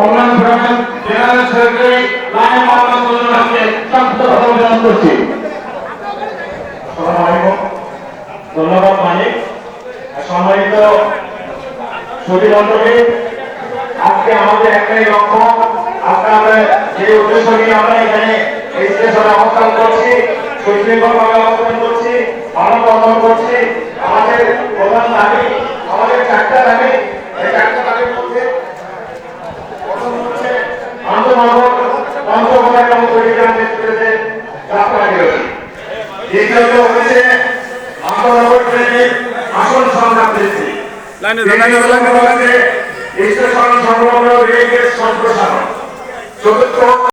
অন্যান্য ধরনের general secretary মন্ডলী আজকে আমাদের একটাই লক্ষ্য আমরা যে উদ্দেশ্য নিয়ে আমরা এখানে এই স্টেশনে অবস্থান করছি সুশৃঙ্খলভাবে অবস্থান করছি, মানব বন্ধন করছি, আমাদের প্রধান দাবি, আমাদের চারটা দাবি, এই চারটা দাবির মধ্যে প্রথম হচ্ছে আন্তঃনগর পঞ্চগড় এবং দ্বিতীয়ত হচ্ছে লাইনে লাইনে